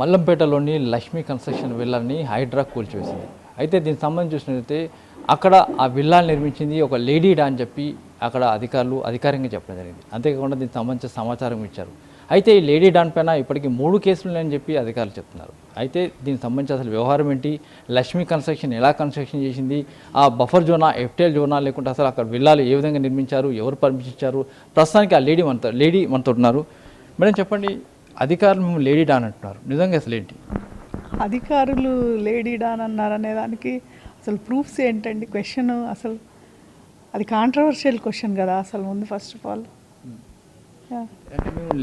మల్లంపేటలోని Lakshmi construction విల్లాని హైడ్రా కూల్చివేసింది. అయితే దీనికి సంబంధించి చూసినట్లయితే అక్కడ ఆ విల్లాని నిర్మించింది ఒక లేడీడా అని చెప్పి అక్కడ అధికారులు అధికారికంగా చెప్పడం జరిగింది. అంతేకాకుండా దీనికి సంబంధించిన సమాచారం ఇచ్చారు. అయితే ఈ లేడీ డాన్ పైన ఇప్పటికీ మూడు కేసులు ఉన్నాయని చెప్పి అధికారులు చెప్తున్నారు. అయితే దీనికి సంబంధించి అసలు వ్యవహారం ఏంటి? లక్ష్మీ కన్స్ట్రక్షన్ ఎలా కన్స్ట్రక్షన్ చేసింది? ఆ బఫర్ జోనా ఎఫ్టెల్ జోనా లేకుంటే అసలు అక్కడ విల్లాలు ఏ విధంగా నిర్మించారు? ఎవరు పర్మిషన్ ఇచ్చారు? ప్రస్తుతానికి ఆ లేడీ మనతో లేడీ మనతో ఉన్నారు. మేడం చెప్పండి అధికారులు మేము లేడీ డాన్ అంటున్నారు. నిజంగా అసలు ఏంటి? అధికారులు లేడీ డాన్ అన్నారు అనే దానికి అసలు ప్రూఫ్స్ ఏంటండి? క్వశ్చన్ అసలు అది కాంట్రవర్షియల్ క్వశ్చన్ కదా అసలు ముందు first of all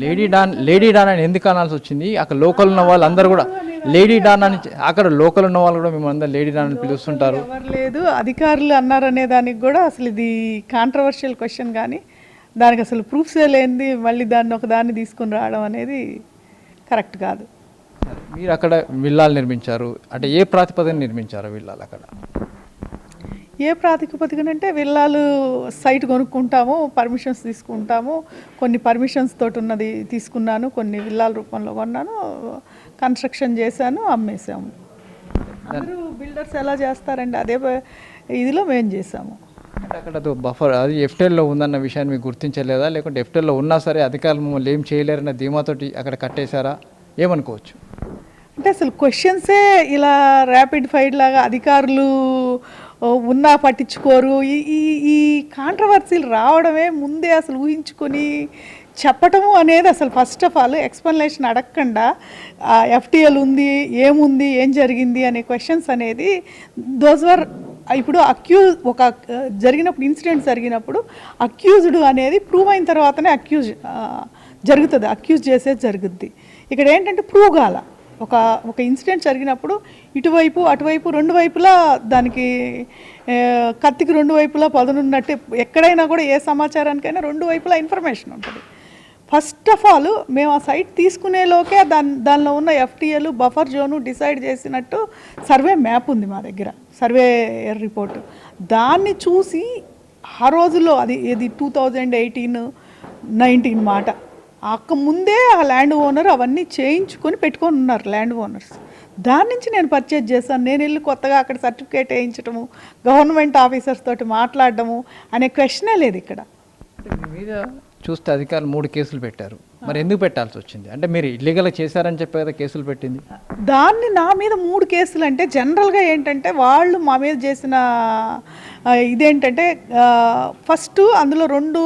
lady don lady don అని ఎందుకు అనాల్సి వచ్చింది? అక్కడ లోకల్ ఉన్న వాళ్ళందరూ కూడా లేడీ డాన్ అని అక్కడ లోకల్ ఉన్న వాళ్ళు కూడా మేము అందరూ లేడీ డాన్ అని పిలుస్తుంటారు. లేదు అధికారులు అన్నారనే దానికి కూడా అసలు ఇది కాంట్రవర్షియల్ క్వశ్చన్ కానీ దానికి అసలు ప్రూఫ్సే లేనిది మళ్ళీ దాన్ని ఒక దాన్ని తీసుకుని రావడం అనేది కరెక్ట్ కాదు. మీరు అక్కడ విల్లాలు నిర్మించారు. అంటే ఏ ప్రాతిపదికన నిర్మించారు విల్లాలు అక్కడ? ఏ ప్రాతిపదికనంటే విల్లాలు సైట్ కొనుక్కుంటాము పర్మిషన్స్ తీసుకుంటాము. కొన్ని పర్మిషన్స్ తోటి ఉన్నది తీసుకున్నాను కొన్ని విల్లాల రూపంలో కొన్నాను కన్స్ట్రక్షన్ చేశాను అమ్మేశాము. అందరూ బిల్డర్స్ ఎలా చేస్తారండి? అదే ఇదిలో మేము చేసాము అంటే అక్కడ బఫర్ అది ఎఫ్టెల్లో ఉందన్న విషయాన్ని మీకు గుర్తించలేదా? లేకుంటే ఎఫ్టెల్లో ఉన్నా సరే అధికారులు మమ్మల్ని ఏం చేయలేరన్న ధీమాతోటి అక్కడ కట్టేశారా? ఏమనుకోవచ్చు? అంటే అసలు క్వశ్చన్సే ఇలా ర్యాపిడ్ ఫైర్ లాగా అధికారులు ఉన్నా పట్టించుకోరు. ఈ ఈ ఈ కాంట్రవర్సీలు రావడమే ముందే అసలు ఊహించుకొని చెప్పటము అనేది అసలు ఫస్ట్ ఆఫ్ ఆల్ ఎక్స్ప్లెనేషన్ అడగకుండా ఎఫ్టీఎల్ ఉంది ఏముంది ఏం జరిగింది అనే క్వశ్చన్స్ అనేది దోస్ వర్ ఇప్పుడు అక్యూజ్ ఒక జరిగినప్పుడు ఇన్సిడెంట్ జరిగినప్పుడు అక్యూజ్డ్ అనేది ప్రూవ్ అయిన తర్వాతనే అక్యూజ్ జరుగుతుంది. అక్యూజ్ చేసేది జరుగుద్ది. ఇక్కడ ఏంటంటే ప్రూవ్ కాల. ఒక ఒక ఇన్సిడెంట్ జరిగినప్పుడు ఇటువైపు అటువైపు రెండు వైపులా దానికి కత్తికి రెండు వైపులా పదునున్నట్టు ఎక్కడైనా కూడా ఏ సమాచారానికైనా రెండు వైపులా ఇన్ఫర్మేషన్ ఉంటుంది. ఫస్ట్ ఆఫ్ ఆల్ మేము ఆ సైట్ తీసుకునేలోకే దాని దానిలో ఉన్న ఎఫ్టీఏలు బఫర్ జోను డిసైడ్ చేసినట్టు సర్వే మ్యాప్ ఉంది మా దగ్గర సర్వే రిపోర్ట్. దాన్ని చూసి ఆ రోజుల్లో అది ఇది టూ థౌజండ్ ఎయిటీన్ నైన్టీన్ మాట. అక్క ముందే ఆ ల్యాండ్ ఓనర్ అవన్నీ చేయించుకొని పెట్టుకొని ఉన్నారు ల్యాండ్ ఓనర్స్. దాని నుంచి నేను పర్చేజ్ చేశాను. నేను వెళ్ళి కొత్తగా అక్కడ సర్టిఫికేట్ వేయించడము గవర్నమెంట్ ఆఫీసర్స్ తోటి మాట్లాడడము అనే క్వశ్చనే లేదు ఇక్కడ. మీద చూస్తే అధికారులు మూడు కేసులు పెట్టారు. మరి ఎందుకు పెట్టాల్సి వచ్చింది? అంటే మీరు ఇల్లీగల్గా చేశారని చెప్పి కదా కేసులు పెట్టింది. దాన్ని నా మీద మూడు కేసులు అంటే జనరల్గా ఏంటంటే వాళ్ళు మా మీద చేసిన ఇదేంటంటే ఫస్ట్ అందులో రెండు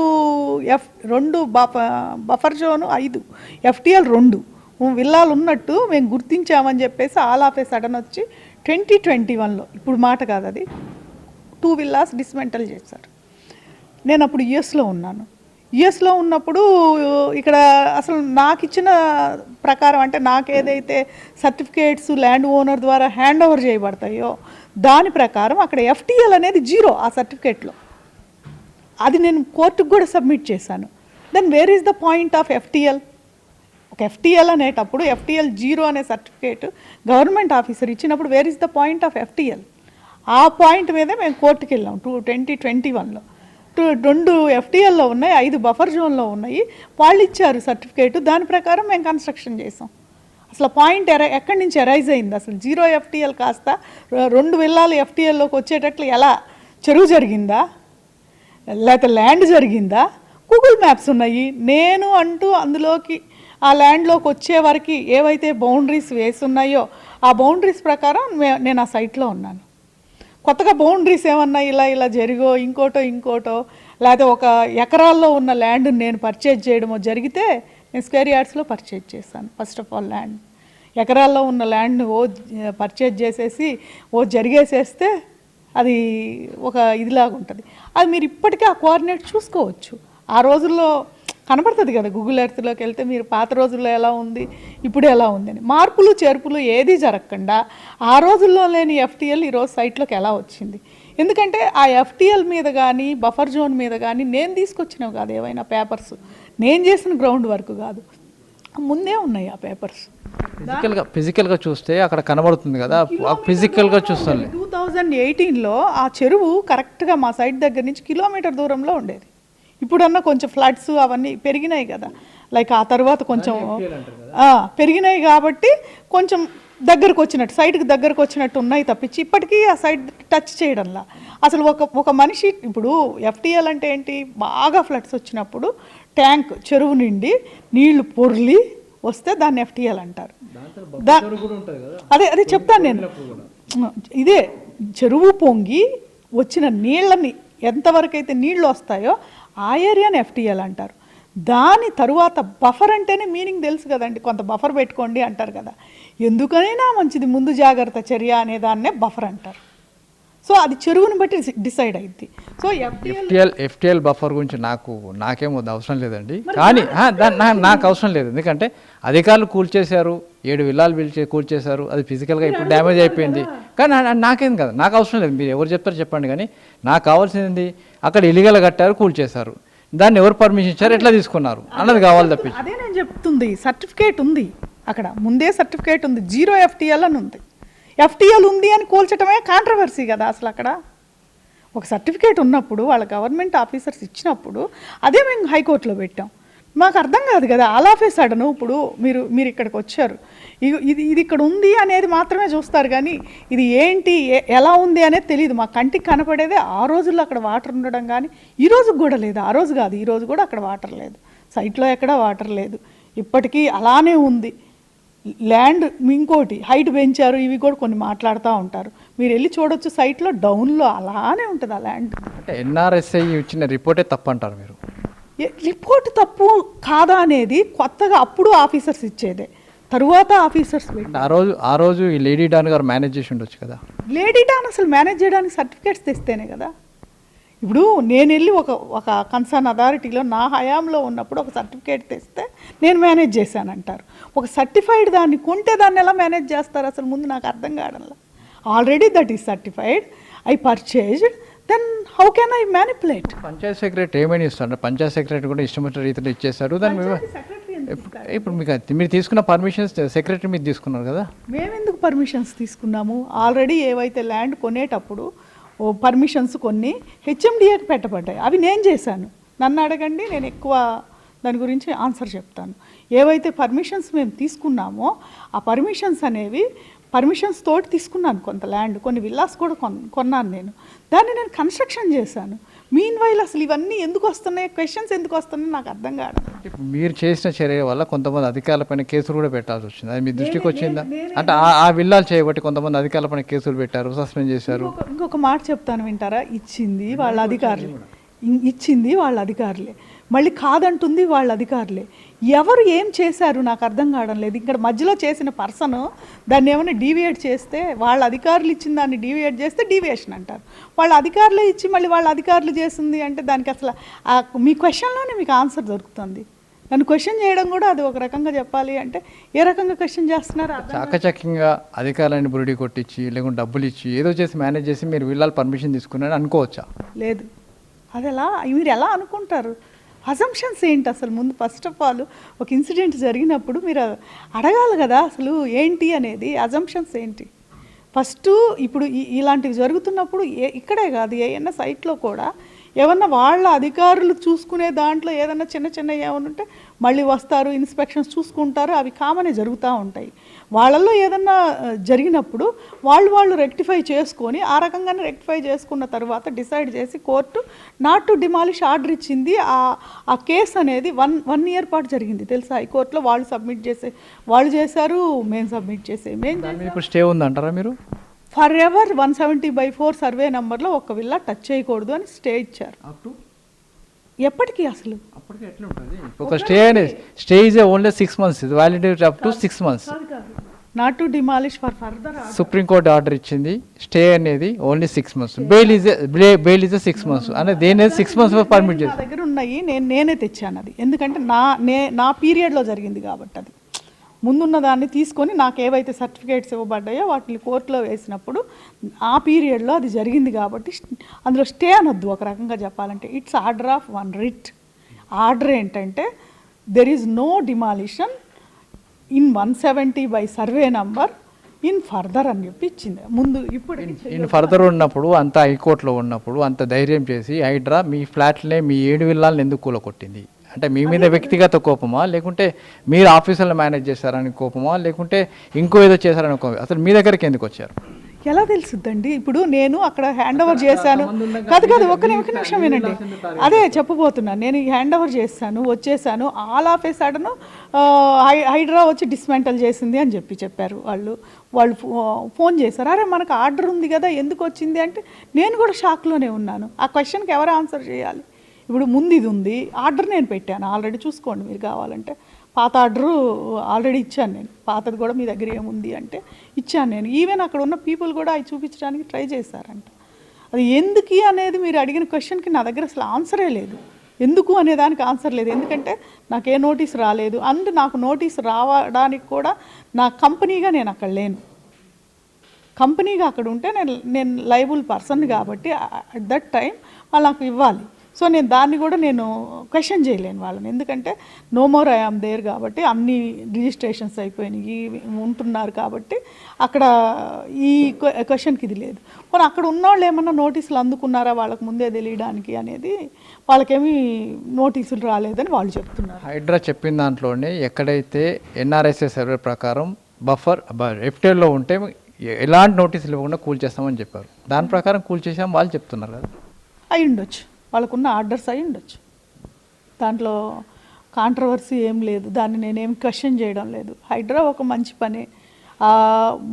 ఎఫ్ రెండు బఫ బఫర్ జోను ఐదు ఎఫ్టిఎల్ రెండు. విల్లాలు ఉన్నట్టు మేము గుర్తించామని చెప్పేసి ఆల్ ఆఫ్ ఏ సడన్ వచ్చి ట్వంటీ ట్వంటీ వన్లో ఇప్పుడు మాట కాదు అది టూ విల్లాస్ డిస్మెంటల్ చేశారు. నేను అప్పుడు యుఎస్లో ఉన్నాను. యుఎస్లో ఉన్నప్పుడు ఇక్కడ అసలు నాకు ఇచ్చిన ప్రకారం అంటే నాకు ఏదైతే సర్టిఫికేట్స్ ల్యాండ్ ఓనర్ ద్వారా హ్యాండ్ ఓవర్ చేయబడతాయో దాని ప్రకారం అక్కడ ఎఫ్టీఎల్ అనేది జీరో ఆ సర్టిఫికేట్లో. అది నేను కోర్టుకు కూడా సబ్మిట్ చేశాను. Then where is the point of FTL ఒక ఎఫ్టీఎల్ అనేటప్పుడు ఎఫ్టీఎల్ జీరో అనే సర్టిఫికేట్ గవర్నమెంట్ ఆఫీసర్ ఇచ్చినప్పుడు where is the point of FTL ఆ పాయింట్ మీదే మేము కోర్టుకి వెళ్ళాం టూ ట్వంటీ ట్వంటీ వన్లో రెండు ఎఫ్టీఎల్లో ఉన్నాయి ఐదు బఫర్ జోన్లో ఉన్నాయి. వాళ్ళు ఇచ్చారు సర్టిఫికేట్ దాని ప్రకారం మేము కన్స్ట్రక్షన్ చేసాం. అసలు పాయింట్ ఎర ఎక్కడి నుంచి ఎరైజ్ అయింది? అసలు జీరో ఎఫ్టీఎల్ కాస్త రెండు విల్లాలు ఎఫ్టీఎల్లోకి వచ్చేటట్లు ఎలా? చెరువు జరిగిందా? లేకపోతే ల్యాండ్ జరిగిందా? గూగుల్ మ్యాప్స్ ఉన్నాయి. నేను అంటూ అందులోకి ఆ ల్యాండ్లోకి వచ్చే వరకు ఏవైతే బౌండరీస్ వేసి ఉన్నాయో ఆ బౌండరీస్ ప్రకారం నేను ఆ సైట్లో ఉన్నాను. కొత్తగా బౌండరీస్ ఏమన్నా ఇలా ఇలా జరిగో ఇంకోటో ఇంకోటో లేకపోతే ఒక ఎకరాల్లో ఉన్న ల్యాండ్ నేను పర్చేజ్ చేయడమో జరిగితే నేను స్క్వేర్ యార్డ్స్లో పర్చేజ్ చేశాను. First of all land. ఎకరాల్లో ఉన్న ల్యాండ్ ఓ పర్చేజ్ చేసేసి ఓ జరిగేసేస్తే అది ఒక ఇదిలాగా ఉంటుంది అది మీరు ఇప్పటికే ఆ కోఆర్డినేట్ చూసుకోవచ్చు. ఆ రోజుల్లో కనబడుతుంది కదా గూగుల్ ఎర్త్లోకి వెళ్తే మీరు పాత రోజుల్లో ఎలా ఉంది ఇప్పుడు ఎలా ఉందని మార్పులు చేర్పులు ఏది జరగకుండా ఆ రోజుల్లో లేని ఎఫ్టీఎల్ ఈరోజు సైట్లోకి ఎలా వచ్చింది? ఎందుకంటే ఆ ఎఫ్టీఎల్ మీద కానీ బఫర్ జోన్ మీద కానీ నేను తీసుకొచ్చినవి కాదు ఏవైనా పేపర్స్ నేను చేసిన గ్రౌండ్ వర్క్ కాదు. ముందే ఉన్నాయి ఆ పేపర్స్ ఫిజికల్గా ఫిజికల్గా చూస్తే అక్కడ కనబడుతుంది కదా. ఫిజికల్గా చూస్తాను. టూ థౌజండ్ ఎయిటీన్లో ఆ చెరువు కరెక్ట్గా మా సైట్ దగ్గర నుంచి కిలోమీటర్ దూరంలో ఉండేది. ఇప్పుడన్నా కొంచెం ఫ్లడ్స్ అవన్నీ పెరిగినాయి కదా. లైక్ ఆ తర్వాత కొంచెం పెరిగినాయి కాబట్టి కొంచెం దగ్గరకు వచ్చినట్టు సైడ్కి దగ్గరకు వచ్చినట్టు ఉన్నాయి తప్పించి ఇప్పటికీ ఆ సైడ్ టచ్ చేయడంలా. అసలు ఒక ఒక మనిషి ఇప్పుడు ఎఫ్టీఎల్ అంటే ఏంటి? బాగా ఫ్లడ్స్ వచ్చినప్పుడు ట్యాంక్ చెరువు నిండి నీళ్ళు పొర్లి వస్తే దాన్ని ఎఫ్టీఎల్ అంటారు. అదే అదే చెప్తాను నేను. ఇదే చెరువు పొంగి వచ్చిన నీళ్ళని ఎంతవరకు అయితే నీళ్ళు వస్తాయో ఆ ఏరియాని ఎఫ్టీఎల్ అంటారు. దాని తరువాత బఫర్ అంటేనే మీనింగ్ తెలుసు కదండి కొంత బఫర్ పెట్టుకోండి అంటారు కదా. ఎందుకనైనా మంచిది ముందు జాగ్రత్త చర్య అనే దాన్నే బఫర్ అంటారు. సో అది చెరువుని బట్టి డిసైడ్ అయింది సో ఎఫ్టీఎల్ ఎఫ్టిఎల్ బఫర్ గురించి నాకు నాకేం వద్దు అవసరం లేదండి. కానీ నాకు అవసరం లేదు. ఎందుకంటే అధికారులు కూల్చేశారు ఏడు విల్లాలు పిలిచి కూల్చేశారు అది ఫిజికల్గా ఇప్పుడు డ్యామేజ్ అయిపోయింది. కానీ నాకేం కదా? నాకు అవసరం లేదు. మీరు ఎవరు చెప్తారో చెప్పండి కానీ నాకు కావాల్సింది అక్కడ ఇల్లీగల్ కట్టారు కూల్చేశారు. దాన్ని ఎవరు పర్మిషన్ ఇచ్చారు? ఎట్లా తీసుకున్నారు? అన్నది కావాలి తప్పించి. అదే నేను చెప్తుంది. సర్టిఫికేట్ ఉంది అక్కడ. ముందే సర్టిఫికేట్ ఉంది. జీరో ఎఫ్టీఎల్ అని ఉంది. ఎఫ్టీఎల్ ఉంది అని కోల్చటమే కాంట్రవర్సీ కదా అసలు అక్కడ. ఒక సర్టిఫికేట్ ఉన్నప్పుడు వాళ్ళ గవర్నమెంట్ ఆఫీసర్స్ ఇచ్చినప్పుడు అదే మేము హైకోర్టులో పెట్టాం. మాకు అర్థం కాదు కదా ఆల్ ఆఫ్ ఇప్పుడు మీరు మీరు ఇక్కడికి వచ్చారు. ఇది ఇది ఇక్కడ ఉంది అనేది మాత్రమే చూస్తారు కానీ ఇది ఏంటి ఎలా ఉంది అనేది తెలియదు మా కంటికి కనపడేదే ఆ రోజుల్లో అక్కడ వాటర్ ఉండడం కానీ ఈ రోజు కూడా లేదు. ఆ రోజు కాదు ఈ రోజు కూడా అక్కడ వాటర్ లేదు. సైట్లో ఎక్కడ వాటర్ లేదు. ఇప్పటికీ అలానే ఉంది. ల్యాండ్ ఇంకోటి హైట్ పెంచారు ఇవి కూడా కొన్ని మాట్లాడుతూ ఉంటారు. మీరు వెళ్ళి చూడొచ్చు సైట్లో డౌన్లో అలానే ఉంటుంది ఆ ల్యాండ్ అంటే ఎన్ఆర్ఎస్ఐ ఇచ్చిన రిపోర్టే తప్పు అంటారు మీరు? రిపోర్ట్ తప్పు కాదా అనేది కొత్తగా అప్పుడు ఆఫీసర్స్ ఇచ్చేదే. తరువాత ఆఫీసర్స్ ఆ రోజు ఆ రోజు ఈ లేడీ డాన్ గారు మేనేజ్ చేసి ఉండొచ్చు కదా? లేడీ డాన్ అసలు మేనేజ్ చేయడానికి సర్టిఫికేట్స్ తెస్తేనే కదా. ఇప్పుడు నేను వెళ్ళి ఒక ఒక కన్సర్న్ అథారిటీలో నా హయాంలో ఉన్నప్పుడు ఒక సర్టిఫికేట్ తెస్తే నేను మేనేజ్ చేశానంటారు. ఒక సర్టిఫైడ్ దాన్ని కొంటే దాన్ని ఎలా మేనేజ్ చేస్తారు అసలు ముందు నాకు అర్థం కావడంలా? Already that is certified I purchased then how can I manipulate panchayat secretary ఏమని ఇస్తాడు? పంచాయత్ సెక్రటరీ కూడా ఇష్టం వచ్చిన రీతిలో ఇచ్చేశాడు దాన్ని మేము- ఇప్పుడు మీకు మీరు తీసుకున్న పర్మిషన్స్ సెక్రటరీ మీరు తీసుకున్నారు కదా? మేమెందుకు పర్మిషన్స్ తీసుకున్నాము? ఆల్రెడీ ఏవైతే ల్యాండ్ కొనేటప్పుడు పర్మిషన్స్ కొన్ని హెచ్ఎండిఏకి పెట్టబడ్డాయి. అవి నేను చేశాను. నన్ను అడగండి నేను ఎక్కువ దాని గురించి ఆన్సర్ చెప్తాను. ఏవైతే పర్మిషన్స్ మేము తీసుకున్నామో ఆ పర్మిషన్స్ అనేవి పర్మిషన్స్ తోటి తీసుకున్నాను కొంత ల్యాండ్. కొన్ని విల్లాస్ కూడా కొన్ కొన్నాను నేను. దాన్ని నేను కన్స్ట్రక్షన్ చేశాను. మీన్ వైల్ అసలు ఇవన్నీ ఎందుకు వస్తున్నాయి? క్వశ్చన్స్ ఎందుకు వస్తున్నాయి? నాకు అర్థం కావడం ఇప్పుడు మీరు చేసిన చర్య వల్ల కొంతమంది అధికారులపైన కేసులు కూడా పెట్టాల్సి వచ్చింది. అది మీ దృష్టికి వచ్చిందా? అంటే ఆ- విల్లాలు చేయబట్టి కొంతమంది అధికారులపైన కేసులు పెట్టారు సస్పెండ్ చేశారు. ఇంకొక మాట చెప్తాను వింటారా? ఇచ్చింది వాళ్ళ అధికారులే. ఇచ్చింది వాళ్ళ అధికారులే. మళ్ళీ కాదంటుంది వాళ్ళ అధికారులే. ఎవరు ఏం చేశారు నాకు అర్థం కావడం లేదు. ఇక్కడ మధ్యలో చేసిన పర్సన్ దాన్ని ఏమైనా డీవియేట్ చేస్తే వాళ్ళ అధికారులు ఇచ్చిన దాన్ని డీవియేట్ చేస్తే డీవియేషన్ అంటారు. వాళ్ళ అధికారులే ఇచ్చి మళ్ళీ వాళ్ళ అధికారులు చేసింది అంటే దానికి అసలు ఆ మీ క్వశ్చన్లోనే మీకు ఆన్సర్ దొరుకుతుంది. నన్ను క్వశ్చన్ చేయడం కూడా అది ఒక రకంగా చెప్పాలి అంటే ఏ రకంగా క్వశ్చన్ చేస్తున్నారు చాకచక్యంగా అధికారులని బురిడి కొట్టించి లేకుంటే డబ్బులు ఇచ్చి ఏదో చేసి మేనేజ్ చేసి మీరు విల్లాలు పర్మిషన్ తీసుకున్నారని అనుకోవచ్చా? లేదు. అది ఎలా మీరు ఎలా అనుకుంటారు? అజంప్షన్స్ ఏంటి అసలు? ముందు ఫస్ట్ ఆఫ్ ఆల్ ఒక ఇన్సిడెంట్ జరిగినప్పుడు మీరు అడగాలి కదా అసలు ఏంటి అనేది అజంప్షన్స్ ఏంటి? ఫస్ట్ ఇప్పుడు ఇలాంటివి జరుగుతున్నప్పుడు ఏ ఇక్కడే కాదు ఏఎన్ఎస్ సైట్లో కూడా ఏమన్నా వాళ్ళ అధికారులు చూసుకునే దాంట్లో ఏదన్నా చిన్న చిన్న ఏమైనా ఉంటే మళ్ళీ వస్తారు ఇన్స్పెక్షన్స్ చూసుకుంటారు అవి కామనే జరుగుతూ ఉంటాయి. వాళ్ళల్లో ఏదన్నా జరిగినప్పుడు వాళ్ళు వాళ్ళు రెక్టిఫై చేసుకొని ఆ రకంగానే రెక్టిఫై చేసుకున్న తర్వాత డిసైడ్ చేసి court not to demolish order ఇచ్చింది. ఆ ఆ కేసు అనేది వన్ వన్ ఇయర్ పాటు జరిగింది తెలుసా? హైకోర్టులో వాళ్ళు సబ్మిట్ చేసే వాళ్ళు చేశారు మేము సబ్మిట్ చేసే మేము ఇప్పుడు స్టే ఉందంటారా మీరు? For ever one seventy by four survey నెంబర్లో ఒక విల్లా టచ్ చేయకూడదు అని స్టే ఇచ్చారు. ఎప్పటికీ అసలు? అప్పటికి ఎట్లా ఉంటుంది? ఒక స్టే అనేది stay is only six months ఇది validity up to six months not to demolish for further supreme court order ఇచ్చింది. స్టే అనేది only six months bail is bail is six months అనేది దేని సిక్స్ మంత్స్ పర్మిట్ నా చేసి దగ్గర ఉన్నాయి నేను నేనే తెచ్చాను అది. ఎందుకంటే నా నే నా పీరియడ్లో జరిగింది కాబట్టి అది. ముందున్న దాన్ని తీసుకొని నాకు ఏవైతే సర్టిఫికేట్స్ ఇవ్వబడ్డాయో వాటిని కోర్టులో వేసినప్పుడు ఆ పీరియడ్లో అది జరిగింది కాబట్టి అందులో స్టే అనొద్దు ఒక రకంగా చెప్పాలంటే. It's order of one writ order ఏంటంటే there is no demolition in one seventy by survey number in further అని చెప్పి ఇచ్చింది. ముందు ఇప్పుడు ఇన్ ఫర్దర్ ఉన్నప్పుడు అంత హైకోర్టులో ఉన్నప్పుడు అంత ధైర్యం చేసి హైడ్రా మీ ఫ్లాట్లే మీ ఏడు విల్లాలను ఎందుకు కూలగొట్టింది? అంటే మీ మీద వ్యక్తిగత కోపమా? లేకుంటే మీరు ఆఫీసులో మేనేజ్ చేశారని కోపమా? లేకుంటే ఇంకో ఏదో చేశారని కోపం? అసలు మీ దగ్గరికి ఎందుకు వచ్చారు? ఎలా తెలుసుద్దండి? ఇప్పుడు నేను అక్కడ హ్యాండ్ ఓవర్ చేశాను. కాదు కాదు ఒక్క ని- ఒక్క నిమిషం వినండి. అదే చెప్పబోతున్నాను. నేను హ్యాండ్ ఓవర్ చేశాను వచ్చేసాను all of a sudden Hydraa వచ్చి డిస్మెంటల్ చేసింది అని చెప్పి చెప్పారు వాళ్ళు. వాళ్ళు ఫో- ఫోన్ చేశారు. అరే మనకు ఆర్డర్ ఉంది కదా ఎందుకు వచ్చింది అంటే నేను కూడా షాక్లోనే ఉన్నాను. ఆ క్వశ్చన్కి ఎవరు ఆన్సర్ చేయాలి? ఇప్పుడు ముందు ఇది ఉంది ఆర్డర్ నేను పెట్టాను. ఆల్రెడీ చూసుకోండి మీరు కావాలంటే. పాత ఆర్డరు ఆల్రెడీ ఇచ్చాను నేను. పాతది కూడా మీ దగ్గర ఏముంది అంటే ఇచ్చాను నేను. ఈవెన్ అక్కడ ఉన్న పీపుల్ కూడా అవి చూపించడానికి ట్రై చేశారంట. అది ఎందుకు అనేది మీరు అడిగిన క్వశ్చన్కి నా దగ్గర అసలు ఆన్సరే లేదు. ఎందుకు అనే దానికి ఆన్సర్ లేదు. ఎందుకంటే నాకు ఏ నోటీస్ రాలేదు. అండ్ నాకు నోటీస్ రావడానికి కూడా నా కంపెనీగా నేను అక్కడ లేను. కంపెనీగా అక్కడ ఉంటే నేను నేను లైబుల్ పర్సన్ కాబట్టి అట్ దట్ టైం వాళ్ళు నాకు ఇవ్వాలి. సో నేను దాన్ని కూడా నేను క్వశ్చన్ చేయలేను వాళ్ళని. ఎందుకంటే no more I am there కాబట్టి అన్ని రిజిస్ట్రేషన్స్ అయిపోయినాయి ఉంటున్నారు కాబట్టి అక్కడ ఈ క్వశ్చన్కి ఇది లేదు. పోనీ అక్కడ ఉన్నవాళ్ళు ఏమన్నా నోటీసులు అందుకున్నారా వాళ్ళకి ముందే తెలియడానికి అనేది వాళ్ళకేమీ నోటీసులు రాలేదని వాళ్ళు చెప్తున్నారు. హైడ్రా చెప్పిన దాంట్లోనే ఎక్కడైతే ఎన్ఆర్ఎస్ఏ సర్వే ప్రకారం బఫర్ ఎఫ్టీఎల్లో ఉంటే ఎలాంటి నోటీసులు ఇవ్వకుండా కూల్ చేస్తామని చెప్పారు. దాని ప్రకారం కూల్ చేసాం వాళ్ళు చెప్తున్నారు కదా. అయి ఉండొచ్చు వాళ్ళకున్న ఆర్డర్స్ అయి ఉండొచ్చు. దాంట్లో కాంట్రవర్సీ ఏం లేదు. దాన్ని నేనేం క్వశ్చన్ చేయడం లేదు. హైడ్రా ఒక మంచి పని.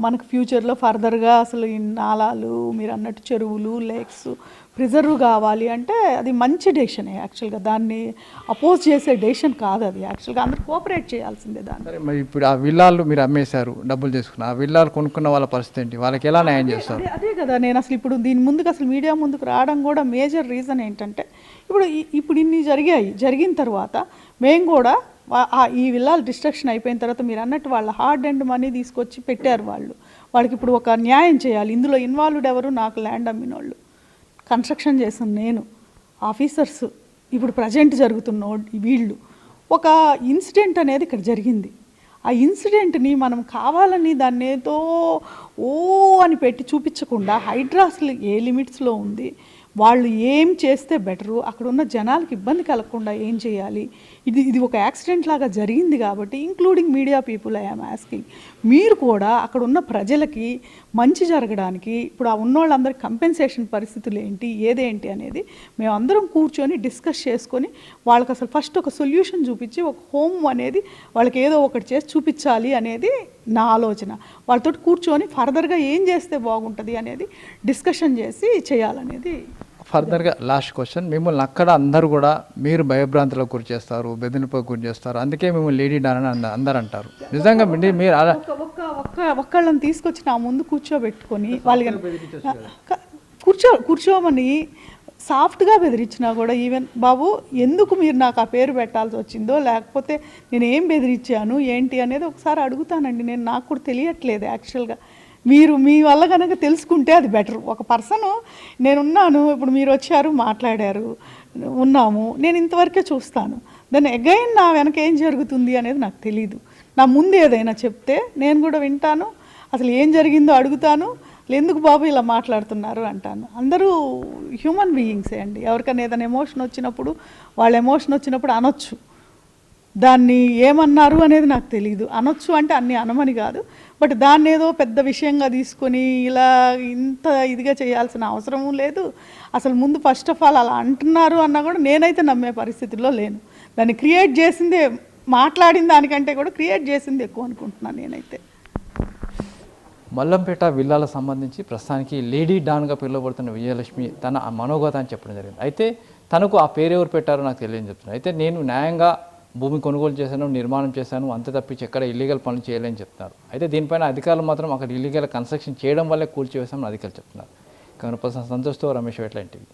మనకు ఫ్యూచర్లో ఫర్దర్గా అసలు ఈ నాళాలు మీరు అన్నట్టు చెరువులు లేక్స్ ప్రిజర్వ్ కావాలి అంటే అది మంచి డెసిషనే యాక్చువల్గా. దాన్ని అపోజ్ చేసే డెసిషన్ కాదు అది యాక్చువల్గా. అందరూ కోఆపరేట్ చేయాల్సిందే దాన్ని. సరే మరి ఇప్పుడు ఆ విల్లాలు మీరు అమ్మేశారు డబ్బులు తీసుకున్నారు ఆ విల్లాలు కొనుక్కున్న వాళ్ళ పరిస్థితి ఏంటి? వాళ్ళకి ఎలా న్యాయం చేస్తారు? అదే కదా నేను అసలు ఇప్పుడు దీని ముందుకు అసలు మీడియా ముందుకు రావడం కూడా మేజర్ రీజన్ ఏంటంటే ఇప్పుడు ఇప్పుడు ఇన్ని జరిగాయి జరిగిన తర్వాత మేము కూడా ఈ విల్లాలు డిస్ట్రక్షన్ అయిపోయిన తర్వాత మీరు అన్నట్టు వాళ్ళ హార్డ్ అండ్ మనీ తీసుకొచ్చి పెట్టారు వాళ్ళు. వాళ్ళకి ఇప్పుడు ఒక న్యాయం చేయాలి. ఇందులో ఇన్వాల్వ్డ్ ఎవరు? నాకు ల్యాండ్ అమ్మిన వాళ్ళు కన్స్ట్రక్షన్ చేసిన నేను. ఆఫీసర్స్ ఇప్పుడు ప్రజెంట్ జరుగుతున్న వీళ్ళు. ఒక ఇన్సిడెంట్ అనేది ఇక్కడ జరిగింది. ఆ ఇన్సిడెంట్ని మనం కావాలని దాన్ని ఏదో ఓ అని పెట్టి చూపించకుండా హైడ్రా ఏ లిమిట్స్లో ఉంది? వాళ్ళు ఏం చేస్తే బెటరు? అక్కడ ఉన్న జనాలకు ఇబ్బంది కలగకుండా ఏం చేయాలి? ఇది ఇది ఒక యాక్సిడెంట్ లాగా జరిగింది కాబట్టి including media people I'm asking మీరు కూడా అక్కడ ఉన్న ప్రజలకి మంచి జరగడానికి ఇప్పుడు ఆ ఉన్నోళ్ళందరికీ కంపెన్సేషన్ పరిస్థితులు ఏంటి ఏదేంటి అనేది మేమందరం కూర్చొని డిస్కస్ చేసుకొని వాళ్ళకి అసలు ఫస్ట్ ఒక సొల్యూషన్ చూపించి ఒక హోమ్ అనేది వాళ్ళకి ఏదో ఒకటి చేసి చూపించాలి అనేది నా ఆలోచన. వాళ్ళతో కూర్చొని ఫర్దర్గా ఏం చేస్తే బాగుంటుంది అనేది డిస్కషన్ చేసి చేయాలనేది ఫర్దర్గా లాస్ట్ క్వశ్చన్. మిమ్మల్ని అక్కడ అందరూ కూడా మీరు భయభ్రాంతులకు గురి చేస్తారు బెదిరింపులకు గురి చేస్తారు. అందుకే మిమ్మల్ని లేడీ డాన్ అని అంద- అందరు అంటారు నిజంగా మీరు మీరు అలా ఒక్క ఒక్క ఒక్క ఒక్కళ్ళని తీసుకొచ్చి నా ముందు కూర్చోబెట్టుకొని వాళ్ళకి కూర్చో కూర్చోమని సాఫ్ట్గా బెదిరించినా కూడా ఈవెన్ బాబు ఎందుకు మీరు నాకు ఆ పేరు పెట్టాల్సి వచ్చిందో? లేకపోతే నేను ఏం బెదిరించాను? ఏంటి? అనేది ఒకసారి అడుగుతానండి. నేను నాకు కూడా తెలియట్లేదు యాక్చువల్గా. మీరు మీ వల్ల కనుక తెలుసుకుంటే అది బెటర్. ఒక పర్సన్ నేనున్నాను ఇప్పుడు మీరు వచ్చారు మాట్లాడారు ఉన్నాము నేను ఇంతవరకే చూస్తాను. దాన్ని అగైన్ నా వెనక ఏం జరుగుతుంది అనేది నాకు తెలియదు నా ముందు ఏదైనా చెప్తే నేను కూడా వింటాను అసలు ఏం జరిగిందో అడుగుతాను ఎందుకు బాబు ఇలా మాట్లాడుతున్నారు అంటాను. అందరూ హ్యూమన్ బీయింగ్సే అండి. ఎవరికైనా ఏదైనా ఎమోషన్ వచ్చినప్పుడు వాళ్ళ ఎమోషన్ వచ్చినప్పుడు అనొచ్చు. దాన్ని ఏమన్నారు అనేది నాకు తెలియదు అనొచ్చు అంటే అన్ని అనమని కాదు. బట్ దాన్ని ఏదో పెద్ద విషయంగా తీసుకొని ఇలా ఇంత ఇదిగా చేయాల్సిన అవసరము లేదు. అసలు ముందు ఫస్ట్ ఆఫ్ ఆల్ అలా అంటున్నారు అన్నా కూడా నేనైతే నమ్మే పరిస్థితిలో లేను. దాన్ని క్రియేట్ చేసిందే మాట్లాడిన దానికంటే కూడా క్రియేట్ చేసింది ఎక్కువ అనుకుంటున్నాను నేనైతే. మల్లంపేట విల్లాల సంబంధించి ప్రస్తుతానికి లేడీ డాన్గా పిలువబడుతున్న విజయలక్ష్మి తన మనోగతాన్ని చెప్పడం జరిగింది. అయితే తనకు ఆ పేరు ఎవరు పెట్టారో నాకు తెలియని చెప్తున్నాను అయితే నేను న్యాయంగా భూమి కొనుగోలు చేశాను నిర్మాణం చేశాను అంతే తప్పించి ఎక్కడ ఇల్లీగల్ పనులు చేయలేని చెప్తున్నారు. అయితే దీనిపైన అధికారులు మాత్రం అక్కడ ఇల్లీగల్ కన్స్ట్రక్షన్ చేయడం వల్లే కూల్చివేశామని అధికారులు చెప్తున్నారు. కనుక సంతోష్తో రమేష్ ఎట్లాంటివి